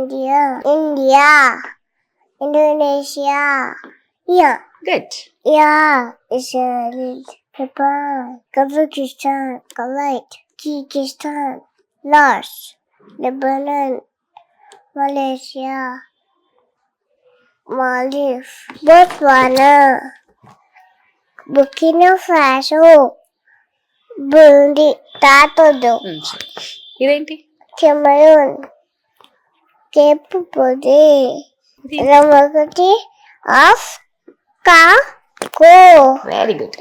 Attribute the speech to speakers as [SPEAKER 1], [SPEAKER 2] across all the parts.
[SPEAKER 1] China India India Indonesia yeah
[SPEAKER 2] good
[SPEAKER 1] yeah Israel Japan Kazakhstan Kuwait Kyrgyzstan Laos Lebanon Malaysia Maldives Botswana Burkina Faso Burundi తాతోదు
[SPEAKER 2] ఇదేంటి
[SPEAKER 1] Cameroon కేపు పొడి రమగటి of కా కో.
[SPEAKER 2] Very good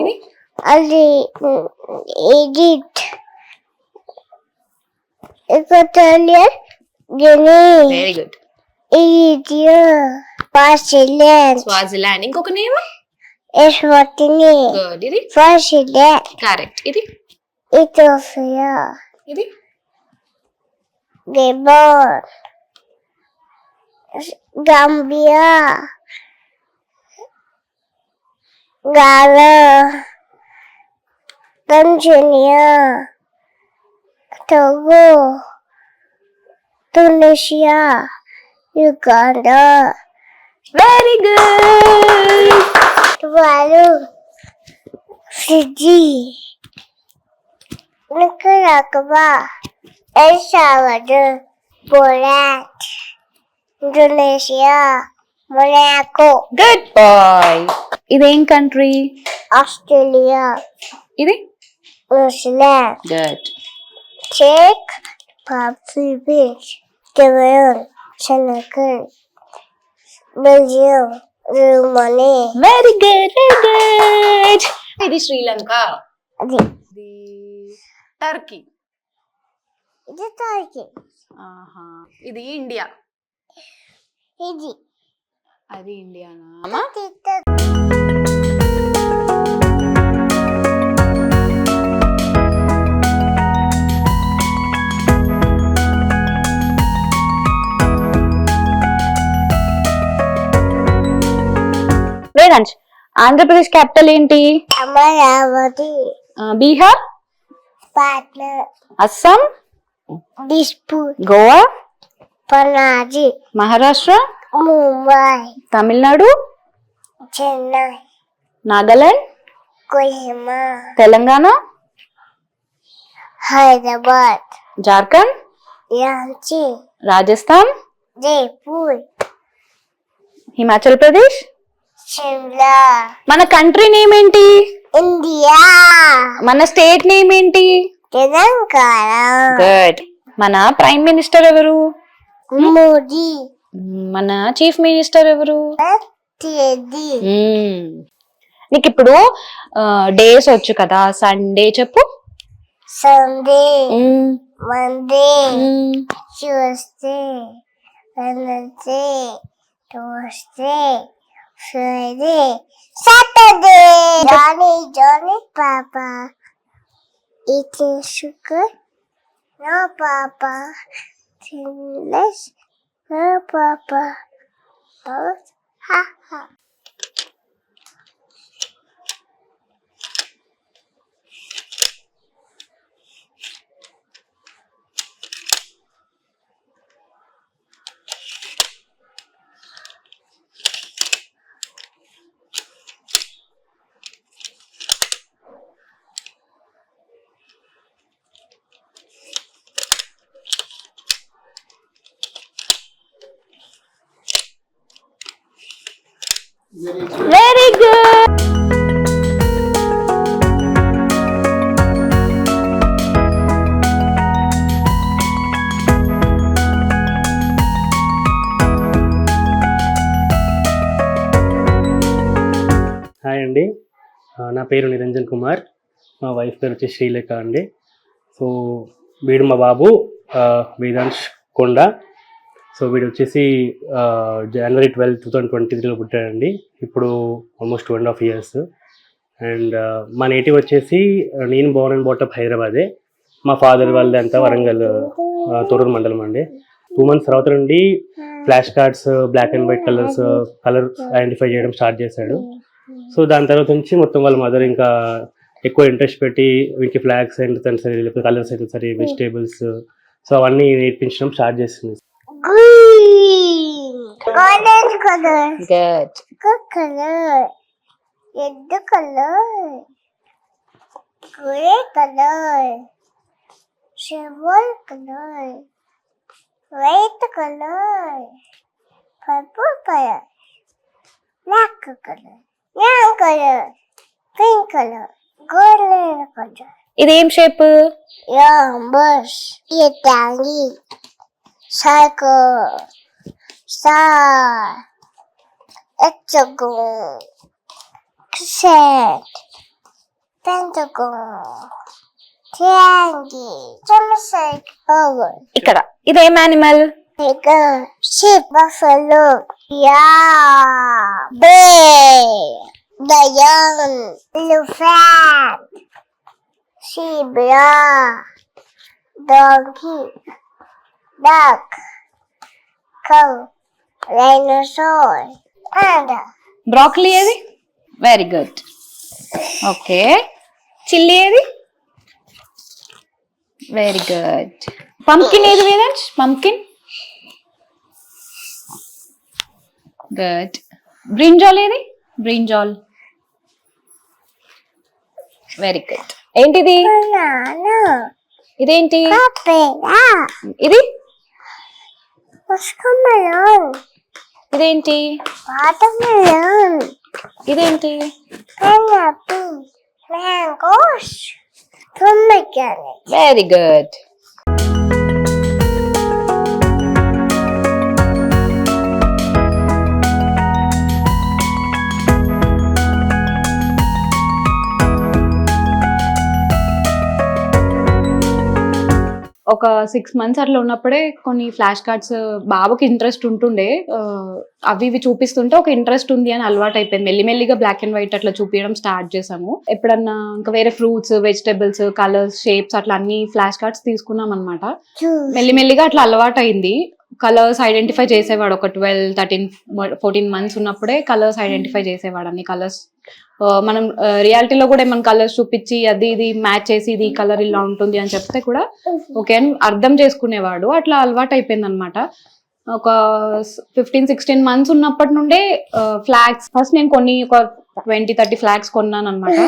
[SPEAKER 2] ఇది?
[SPEAKER 1] అది Egypt Equatorial Guinea
[SPEAKER 2] very good
[SPEAKER 1] ఈజియా excellent
[SPEAKER 2] Swaziland. ఇంకొక name?
[SPEAKER 1] Eswatini
[SPEAKER 2] good ఇది?
[SPEAKER 1] Excellent
[SPEAKER 2] correct ఇది?
[SPEAKER 1] Ethiopia.
[SPEAKER 2] ఇది?
[SPEAKER 1] Gabon, Gambia, Ghana, Tanzania, Togo, Tunisia, Uganda.
[SPEAKER 2] Very good!
[SPEAKER 1] Tuvalu, Fiji, Nicaragua. El Salvador, Poland, Indonesia, Monaco,
[SPEAKER 2] good boy ఇదేం country
[SPEAKER 1] Australia,
[SPEAKER 2] ఇది
[SPEAKER 1] New Zealand,
[SPEAKER 2] good
[SPEAKER 1] Czech Republic, Cameroon, Senegal, Belgium, Germany,
[SPEAKER 2] very good very good ఇది శ్రీలంక
[SPEAKER 1] అది
[SPEAKER 2] ఇది Turkey
[SPEAKER 1] ఇది Turkey,
[SPEAKER 2] ఆహా. ఇది India.
[SPEAKER 1] ఇది.
[SPEAKER 2] అది ఇండియానా? అమ్మా వేదాంశ్ ఆంధ్రప్రదేశ్ క్యాపిటల్ ఏంటి?
[SPEAKER 1] అమరావతి.
[SPEAKER 2] ఆ, బీహార్?
[SPEAKER 1] పాట్నా.
[SPEAKER 2] అస్సాం?
[SPEAKER 1] దిస్పూర్
[SPEAKER 2] గోవా
[SPEAKER 1] పనాజీ
[SPEAKER 2] మహారాష్ట్ర
[SPEAKER 1] ముంబై
[SPEAKER 2] తమిళనాడు
[SPEAKER 1] చెన్నై
[SPEAKER 2] నాగాలాండ్
[SPEAKER 1] కోహిమా
[SPEAKER 2] తెలంగాణ
[SPEAKER 1] హైదరాబాద్
[SPEAKER 2] జార్ఖండ్ రాజస్థాన్
[SPEAKER 1] జైపూర్
[SPEAKER 2] హిమాచల్ ప్రదేశ్. మన కంట్రీ నేమ్ ఏంటి?
[SPEAKER 1] ఇండియా.
[SPEAKER 2] మన స్టేట్ నేమ్ ఏంటి?
[SPEAKER 1] తెలంగాణ.
[SPEAKER 2] గుడ్ మన ప్రైమ్ మినిస్టర్ ఎవరు?
[SPEAKER 1] మోదీ
[SPEAKER 2] మన చీఫ్ మినిస్టర్ ఎవరు. నీకు ఇప్పుడు డేస్ వచ్చు కదా. సండే చెప్పు.
[SPEAKER 1] Sunday.
[SPEAKER 2] Monday.
[SPEAKER 1] Tuesday Wednesday Thursday Friday Saturday Johny Johny papa eating sugar no papa less no papa both ha ha
[SPEAKER 2] very good
[SPEAKER 3] hi అండి. నా పేరు నిరంజన్ కుమార్. మా వైఫ్ పేరు వచ్చి శ్రీలేఖ అండి. సో వీడు మా బాబు వేదాంశ్ కొండ. సో వీడు వచ్చేసి January twelve two thousand twenty త్రీలో పుట్టాడండి. ఇప్పుడు almost two and half years and మా నేటివ్ వచ్చేసి నేను బోర్న్ అండ్ బాటప్ హైదరాబాదే. మా ఫాదర్ వాళ్ళది అంతా వరంగల్ తొరూరు మండలం అండి. టూ మంత్స్ తర్వాత నుండి flash cards black and white colours colour identify చేయడం స్టార్ట్ చేశాడు. సో దాని తర్వాత నుంచి మొత్తం వాళ్ళ మదర్ ఇంకా ఎక్కువ ఇంట్రెస్ట్ పెట్టి వీటికి ఫ్లాగ్స్ అయితే సరే లేకపోతే కలర్స్ అయితే సరే వెజిటేబుల్స్ సో అవన్నీ నేర్పించడం స్టార్ట్ చేస్తుంది
[SPEAKER 1] Green. Orange color.
[SPEAKER 2] Good
[SPEAKER 1] Good color. Red color. Grey color. Silver color. White color. Purple color. Black color. Brown color. Green color. Golden color.
[SPEAKER 2] ఇదేం shape
[SPEAKER 1] Yeah, bush. Italy. Circle. Star. Hexagon. Crescent. Pentagon. Triangle. Semicircle.
[SPEAKER 2] ఇక్కడ ఇదేం animal
[SPEAKER 1] Tiger. Sheep. Buffalo. Yeah. Bear. Lion. Elephant. Zebra. Donkey. Duck. Cow. Dinosaur. Panda.
[SPEAKER 2] Broccoli ఏది? Very good okay chilli ఏది? Very good pumpkin ఏది Vedansh pumpkin good brinjal ఏది? Brinjal very good ఏంటిది?
[SPEAKER 1] Banana.
[SPEAKER 2] ఇదేంటి?
[SPEAKER 1] Papaya.
[SPEAKER 2] ఇది?
[SPEAKER 1] Watermelon.
[SPEAKER 2] ఇదేంటి
[SPEAKER 1] Watermelon.
[SPEAKER 2] ఇదేంటి
[SPEAKER 1] Pineapple. Mangoes. Pomegranate.
[SPEAKER 2] Very good ఒక సిక్స్ మంత్స్ అట్లా ఉన్నప్పుడే కొన్ని ఫ్లాష్ కార్డ్స్ బాబుకి ఇంట్రెస్ట్ ఉంటుండే. అవి ఇవి చూపిస్తుంటే ఒక ఇంట్రెస్ట్ ఉంది అని అలవాటు అయిపోయింది. మెల్లిమెల్లిగా బ్లాక్ అండ్ వైట్ అట్లా చూపించడం స్టార్ట్ చేసాము ఎప్పుడన్నా ఇంకా వేరే ఫ్రూట్స్ వెజిటబుల్స్ కలర్స్ షేప్స్ అట్లా అన్ని ఫ్లాష్ కార్డ్స్ తీసుకున్నాం అనమాట. మెల్లిమెల్లిగా అట్లా అలవాటు అయింది. కలర్స్ ఐడెంటిఫై చేసేవాడు ఒక ట్వెల్వ్ థర్టీన్ ఫోర్టీన్ మంత్స్ ఉన్నప్పుడే కలర్స్ ఐడెంటిఫై చేసేవాడు అన్ని కలర్స్ మనం రియాలిటీలో కూడా ఏమైనా కలర్స్ చూపించి అది ఇది మ్యాచ్ చేసి ఇది కలర్ ఇలా ఉంటుంది అని చెప్తే కూడా ఓకే అని అర్థం చేసుకునేవాడు. అట్లా అలవాటు అయిపోయింది అనమాట ఒక ఫిఫ్టీన్ సిక్స్టీన్ మంత్స్ ఉన్నప్పటి నుండే ఫ్లాగ్స్ ఫస్ట్ నేను కొన్ని ఒక ట్వంటీ థర్టీ ఫ్లాగ్స్ కొన్నాను అనమాట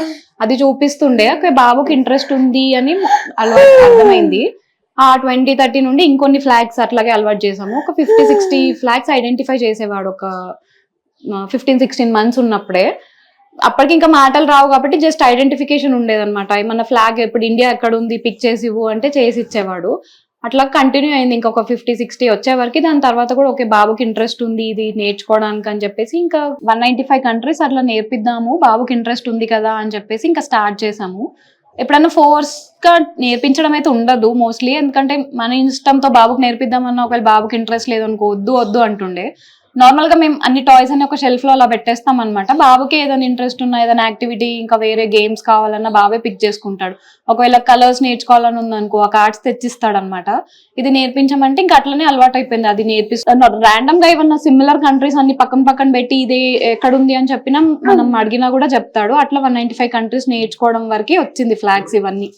[SPEAKER 2] అది చూపిస్తుండే ఓకే బాబుకి ఇంట్రెస్ట్ ఉంది అని అలవాటు అర్థమైంది. ఆ ట్వంటీ థర్టీ నుండి ఇంకొన్ని ఫ్లాగ్స్ అట్లాగే అలవాటు చేసాము ఒక ఫిఫ్టీ సిక్స్టీ ఫ్లాగ్స్ ఐడెంటిఫై చేసేవాడు ఒక ఫిఫ్టీన్ సిక్స్టీన్ మంత్స్ ఉన్నప్పుడే. అప్పటికి ఇంకా మాటలు రావు కాబట్టి జస్ట్ ఐడెంటిఫికేషన్ ఉండేదన్నమాట. ఏమన్నా ఫ్లాగ్ ఎప్పుడు ఇండియా ఎక్కడ ఉంది పిక్ చేసి ఇవ్వు అంటే చేసి ఇచ్చేవాడు. అట్లా కంటిన్యూ అయింది. ఇంకొక ఫిఫ్టీ సిక్స్టీ వచ్చే వరకు దాని తర్వాత కూడా ఓకే బాబుకి ఇంట్రెస్ట్ ఉంది ఇది నేర్చుకోవడానికి అని చెప్పేసి ఇంకా వన్ నైన్టీ ఫైవ్ కంట్రీస్ అట్లా నేర్పిద్దాము బాబుకి ఇంట్రెస్ట్ ఉంది కదా అని చెప్పేసి ఇంకా స్టార్ట్ చేసాము ఎప్పుడైనా ఫోర్స్గా నేర్పించడం అయితే ఉండదు మోస్ట్లీ ఎందుకంటే మన ఇష్టంతో బాబుకి నేర్పిద్దామన్నా ఒకవేళ బాబుకి ఇంట్రెస్ట్ లేదు అనుకో వద్దు వద్దు అంటుండే. నార్మల్గా మేము అన్ని టాయ్స్ అని ఒక షెల్ఫ్లో అలా పెట్టేస్తాం అనమాట బాబుకి ఏదైనా ఇంట్రెస్ట్ ఉన్నా ఏదైనా యాక్టివిటీ ఇంకా వేరే గేమ్స్ కావాలన్నా బాబే పిక్ చేసుకుంటాడు. ఒకవేళ కలర్స్ నేర్చుకోవాలని ఉందనుకో ఆ కార్డ్స్ తెచ్చిస్తాడు అనమాట ఇది నేర్పించమంటే ఇంకా అట్లనే అలవాటు అయిపోయింది అది నేర్పిస్తాను ర్యాండమ్గా ఏమన్నా సిమిలర్ కంట్రీస్ అన్ని పక్కన పక్కన పెట్టి ఇది ఎక్కడుంది అని చెప్పినా మనం అడిగినా కూడా చెప్తాడు. అట్లా వన్ నైన్టీ ఫైవ్ కంట్రీస్ నేర్చుకోవడం వరకు వచ్చింది ఫ్లాగ్స్ ఇవన్నీ.